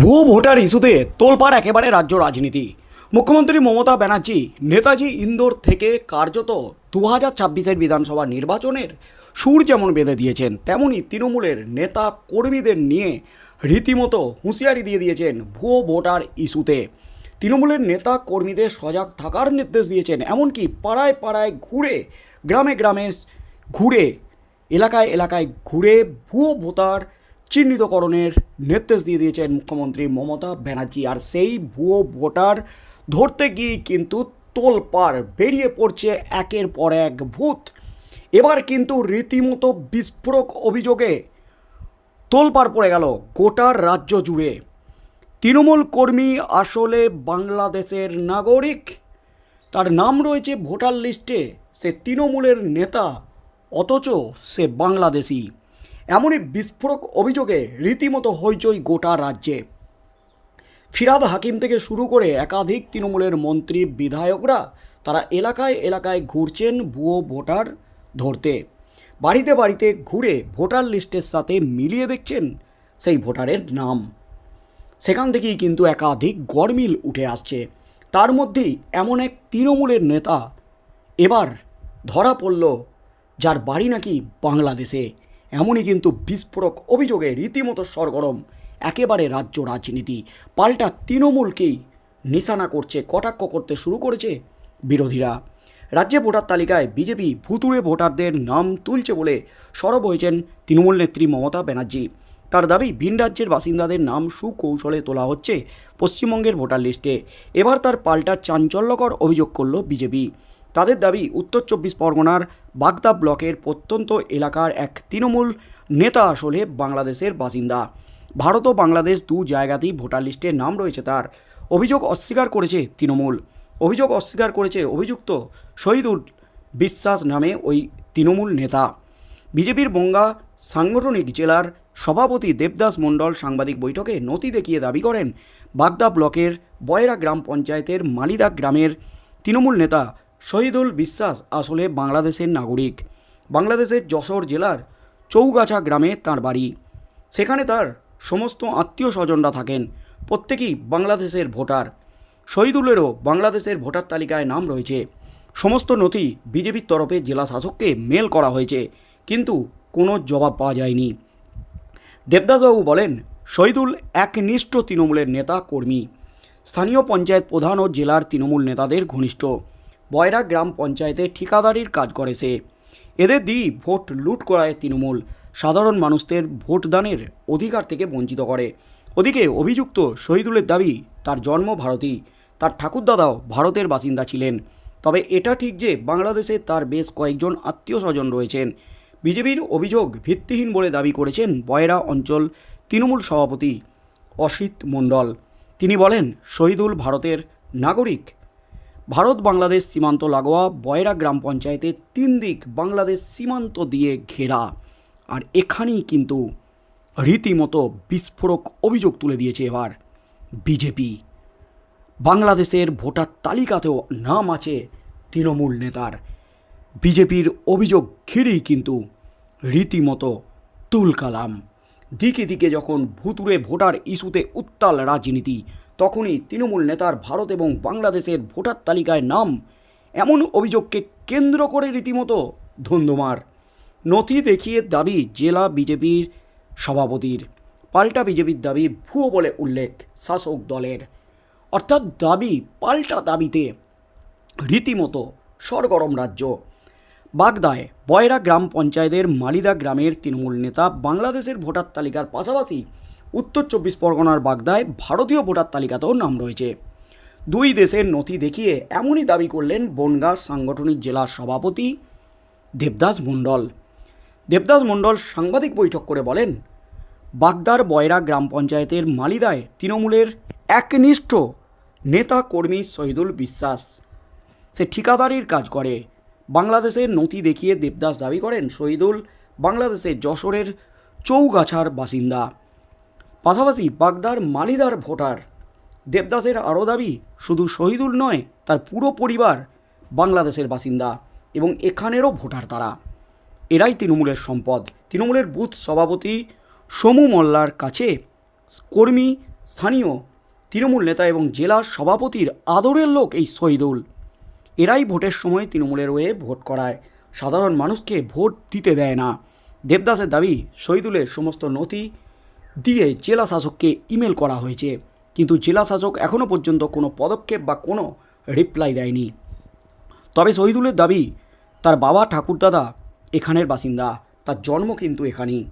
ভুয়ো ভোটার ইস্যুতে তোলপাড় একেবারে রাজ্য রাজনীতি। মুখ্যমন্ত্রী মমতা ব্যানার্জি, নেতাজি ইন্দোর থেকে কার্যত দু হাজার ছাব্বিশের বিধানসভা নির্বাচনের সুর যেমন বেঁধে দিয়েছেন, তেমনই তৃণমূলের নেতা কর্মীদের নিয়ে রীতিমতো হুঁশিয়ারি দিয়ে দিয়েছেন ভুয়ো ভোটার ইস্যুতে। তৃণমূলের নেতা কর্মীদের সজাগ থাকার নির্দেশ দিয়েছেন, এমনকি পাড়ায় পাড়ায় ঘুরে, গ্রামে গ্রামে ঘুরে, এলাকায় এলাকায় ঘুরে ভুয়ো ভোটার চিহ্নিতকরণের নির্দেশ দিয়ে দিয়েছেন মুখ্যমন্ত্রী মমতা ব্যানার্জি। আর সেই ভুয়ো ভোটার ধরতে গিয়ে কিন্তু তোলপাড় বেরিয়ে পড়ছে একের পর এক ভূত। এবার কিন্তু রীতিমতো বিস্ফোরক অভিযোগে তোলপাড় পড়ে গেল গোটা রাজ্য জুড়ে। তৃণমূল কর্মী আসলে বাংলাদেশের নাগরিক। তার নাম রয়েছে ভোটার লিস্টে। সে তৃণমূলের নেতা, অথচ সে বাংলাদেশি। এমনই বিস্ফোরক অভিযোগে রীতিমতো হইচই গোটা রাজ্যে। ফিরাদ হাকিম থেকে শুরু করে একাধিক তৃণমূলের মন্ত্রী, বিধায়করা তারা এলাকায় এলাকায় ঘুরছেন ভুয়ো ভোটার ধরতে। বাড়িতে বাড়িতে ঘুরে ভোটার লিস্টের সাথে মিলিয়ে দেখছেন সেই ভোটারের নাম। সেখান থেকেই কিন্তু একাধিক গরমিল উঠে আসছে। তার মধ্যেই এমন এক তৃণমূলের নেতা এবার ধরা পড়ল, যার বাড়ি নাকি বাংলাদেশে। এমনই কিন্তু বিস্ফোরক অভিযোগে রীতিমতো সরগরম। একেবারে রাজ্য রাজনীতি। পাল্টা তৃণমূলকেই নিশানা করছে, কটাক্ষ করতে শুরু করেছে বিরোধীরা। রাজ্যে ভোটার তালিকায় বিজেপি ভুতুড়ে ভোটারদের নাম তুলছে বলে সরব হয়েছেন তৃণমূল নেত্রী মমতা ব্যানার্জি। তার দাবি, ভিন রাজ্যের বাসিন্দাদের নাম সুকৌশলে তোলা হচ্ছে পশ্চিমবঙ্গের ভোটার লিস্টে। এবার তার পাল্টা চাঞ্চল্যকর অভিযোগ করল বিজেপি। তাদের দাবি উত্তর চব্বিশ পরগনার বাগদা ব্লকের প্রত্যন্ত এলাকার এক তৃণমূল নেতা আসলে বাংলাদেশের বাসিন্দা। ভারত ও বাংলাদেশ দু জায়গাতেই ভোটার লিস্টে নাম রয়েছে তার। অভিযোগ অস্বীকার করেছে তৃণমূল। অভিযোগ অস্বীকার করেছে অভিযুক্ত শহীদুল বিশ্বাস নামে ওই তৃণমূল নেতা। বিজেপির বঙ্গা সাংগঠনিক জেলার সভাপতি দেবদাস মণ্ডল সাংবাদিক বৈঠকে নথি দেখিয়ে দাবি করেন, বাগদা ব্লকের বয়রা গ্রাম পঞ্চায়েতের মালিদা গ্রামের তৃণমূল নেতা শহীদুল বিশ্বাস আসলে বাংলাদেশের নাগরিক। বাংলাদেশের যশোর জেলার চৌগাছা গ্রামে তার বাড়ি। সেখানে তার সমস্ত আত্মীয় স্বজনরা থাকেন, প্রত্যেকেই বাংলাদেশের ভোটার। শহীদুলেরও বাংলাদেশের ভোটার তালিকায় নাম রয়েছে। সমস্ত নথি বিজেপির তরফে জেলা শাসককে মেল করা হয়েছে, কিন্তু কোনো জবাব পাওয়া যায়নি। দেবদাসবাবু বলেন, শহীদুল একনিষ্ঠ তৃণমূলের নেতা কর্মী। স্থানীয় পঞ্চায়েত প্রধান ও জেলার তৃণমূল নেতাদের ঘনিষ্ঠ। বয়রা গ্রাম পঞ্চায়েতে ঠিকাদারির কাজ করে সে। এদের দিয়েই ভোট লুট করায় তৃণমূল। সাধারণ মানুষদের ভোটদানের অধিকার থেকে বঞ্চিত করে। ওদিকে অভিযুক্ত শহীদুলের দাবি, তার জন্ম ভারতী। তার ঠাকুরদাদাও ভারতের বাসিন্দা ছিলেন। তবে এটা ঠিক যে বাংলাদেশে তার বেশ কয়েকজন আত্মীয় স্বজন রয়েছেন। বিজেপির অভিযোগ ভিত্তিহীন বলে দাবি করেছেন বয়রা অঞ্চল তৃণমূল সভাপতি অসিত মণ্ডল। তিনি বলেন, শহীদুল ভারতের নাগরিক ভারত বাংলাদেশ সীমান্ত লাগোয়া বয়রা গ্রাম পঞ্চায়েতে তিন দিক বাংলাদেশ সীমান্ত দিয়ে ঘেরা। আর এখানেই কিন্তু রীতিমতো বিস্ফোরক অভিযোগ তুলে দিয়েছে এবার বিজেপি। বাংলাদেশের ভোটার তালিকাতেও নাম আছে তৃণমূল নেতার। বিজেপির অভিযোগ ঘিরেই কিন্তু রীতিমতো তুলকালাম। দিকে দিকে যখন ভুতুড়ে ভোটার ইস্যুতে উত্তাল রাজনীতি তখনই তৃণমূল নেতার ভারত এবং বাংলাদেশের ভোটার তালিকায় নাম। এমন অভিযোগকে কেন্দ্র করে রীতিমতো ধন্দমার নথি দেখিয়ে দাবি জেলা বিজেপির সভাপতির। পাল্টা বিজেপির দাবি ভুয়ো বলে উল্লেখ শাসক দলের। অর্থাৎ দাবি পাল্টা দাবিতে রীতিমতো সরগরম রাজ্য। বাগদায় বয়রা গ্রাম পঞ্চায়েতের মালিদা গ্রামের তৃণমূল নেতা বাংলাদেশের ভোটার তালিকার পাশাপাশি উত্তর চব্বিশ পরগনার বাগদায় ভারতীয় ভোটার তালিকাতেও নাম রয়েছে। দুই দেশের নথি দেখিয়ে এমনই দাবি করলেন বনগাঁ সাংগঠনিক জেলার সভাপতি দেবদাস মণ্ডল। দেবদাস মণ্ডল সাংবাদিক বৈঠক করে বলেন, বাগদার বয়রা গ্রাম পঞ্চায়েতের মালিদায় তৃণমূলের একনিষ্ঠ নেতা কর্মী শহীদুল বিশ্বাস। সে ঠিকাদারির কাজ করে। বাংলাদেশের নথি দেখিয়ে দেবদাস দাবি করেন শহীদুল বাংলাদেশের যশোরের চৌগাছার বাসিন্দা। পাশাপাশি বাগদার মালিদার ভোটার। দেবদাসের আরও দাবি, শুধু শহীদুল নয়, তার পুরো পরিবার বাংলাদেশের বাসিন্দা এবং এখানেরও ভোটার তারা। এরাই তৃণমূলের সম্পদ। তৃণমূলের বুথ সভাপতি সমু মোল্লার কাছে কর্মী, স্থানীয়, তৃণমূল নেতা এবং জেলা সভাপতির আদরের লোক এই শহীদুল। এরাই ভোটের সময় তৃণমূলের হয়ে ভোট করায়। সাধারণ মানুষকে ভোট দিতে দেয় না। দেবদাসের দাবি, শহীদুলের সমস্ত নথি দিয়ে জেলা শাসককে ইমেল করা হয়েছে। কিন্তু জেলা শাসক এখনও পর্যন্ত কোনো পদক্ষেপ বা কোনো রিপ্লাই দেয়নি। তবে শহীদুলের দাবি, তার বাবা ঠাকুরদাদা এখানের বাসিন্দা, তার জন্ম কিন্তু এখানেই।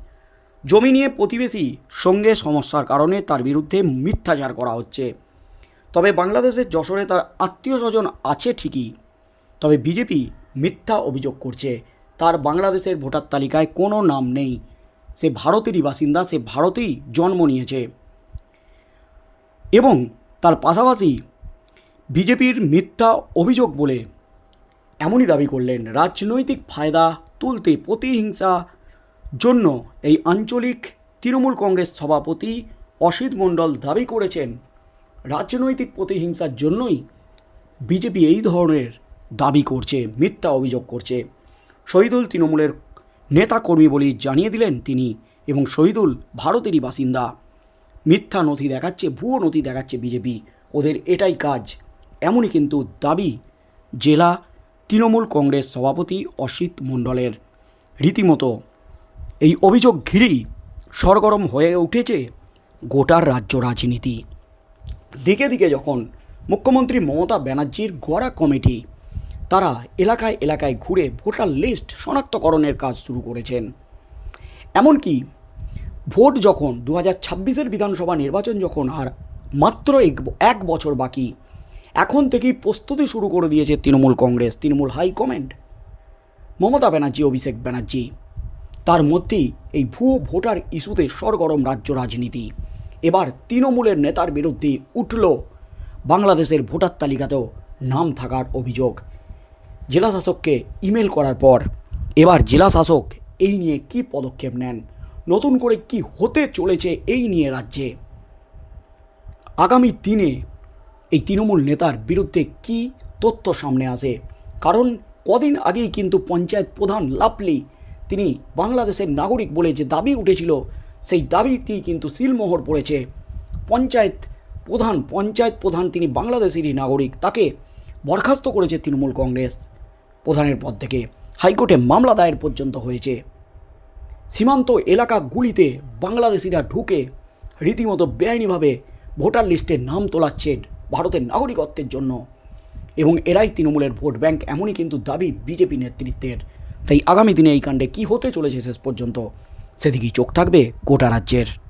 জমি নিয়ে প্রতিবেশী সঙ্গে সমস্যার কারণে তার বিরুদ্ধে মিথ্যাচার করা হচ্ছে। তবে বাংলাদেশের যশোরে তার আত্মীয় স্বজন আছে ঠিকই। তবে বিজেপি মিথ্যা অভিযোগ করছে। তার বাংলাদেশের ভোটার তালিকায় কোনো নাম নেই। সে ভারতেরই বাসিন্দা, সে ভারতেই জন্ম নিয়েছে। এবং তার পাশাপাশি বিজেপির মিথ্যা অভিযোগ বলে এমনই দাবি করলেন, রাজনৈতিক ফায়দা তুলতে প্রতিহিংসা জন্য এই আঞ্চলিক তৃণমূল কংগ্রেস সভাপতি অসিত মণ্ডল দাবি করেছেন, রাজনৈতিক প্রতিহিংসার জন্যই বিজেপি এই ধরনের দাবি করছে, মিথ্যা অভিযোগ করছে। শহীদুল তৃণমূলের নেতাকর্মী বলে জানিয়ে দিলেন তিনি এবং শহীদুল ভারতেরই বাসিন্দা। মিথ্যা নথি দেখাচ্ছে, ভুয়ো নথি দেখাচ্ছে বিজেপি। ওদের এটাই কাজ। এমনই কিন্তু দাবি জেলা তৃণমূল কংগ্রেস সভাপতি অসিত মণ্ডলের। রীতিমতো এই অভিযোগ ঘিরেই সরগরম হয়ে উঠেছে গোটার রাজ্য রাজনীতি। দিকে দিকে যখন মুখ্যমন্ত্রী মমতা ব্যানার্জির গড়া কমিটি তারা এলাকায় এলাকায় ঘুরে ভোটার লিস্ট শনাক্তকরণের কাজ শুরু করেছেন। এমনকি ভোট যখন দু হাজার ছাব্বিশের বিধানসভা নির্বাচন যখন আর মাত্র এক বছর বাকি, এখন থেকেই প্রস্তুতি শুরু করে দিয়েছে Trinamool Congress, Trinamool high command. Mamata Banerjee, Abhishek Banerjee, তার মধ্যেই এই ভুয়ো ভোটার ইস্যুতে সরগরম রাজ্য রাজনীতি। এবার তৃণমূলের নেতার বিরুদ্ধে উঠল বাংলাদেশের ভোটার তালিকাতেও নাম থাকার অভিযোগ। জেলা শাসককে ইমেল করার পর এবার জেলা শাসক এই নিয়ে কি পদক্ষেপ নেন? নতুন করে কি হতে চলেছে এই নিয়ে রাজ্যে? আগামী দিনে এই তৃণমূল নেতার বিরুদ্ধে কি তথ্য সামনে আসে? কারণ কদিন আগেই কিন্তু পঞ্চায়েত প্রধান লাভলি তিনি বাংলাদেশের নাগরিক বলে যে দাবি উঠেছিল, সেই দাবিতেই কিন্তু সিলমোহর পড়েছে। পঞ্চায়েত প্রধান পঞ্চায়েত প্রধান তিনি বাংলাদেশেরই নাগরিক, তাকে বরখাস্ত করেছে তৃণমূল কংগ্রেস। প্রধানের পদ থেকে হাইকোর্টে মামলা দায়ের পর্যন্ত হয়েছে। সীমান্ত এলাকাগুলিতে বাংলাদেশিরা ঢুকে রীতিমতো বেআইনিভাবে ভোটার লিস্টে নাম তোলাচ্ছেন ভারতের নাগরিকত্বের জন্য। এবং এরাই তৃণমূলের ভোট ব্যাংক, এমনই কিন্তু দাবি বিজেপি নেতৃত্বের। তাই আগামী দিনে এই কাণ্ডে কী হতে চলেছে শেষ পর্যন্ত, সেদিকেই চোখ থাকবে গোটা রাজ্যের।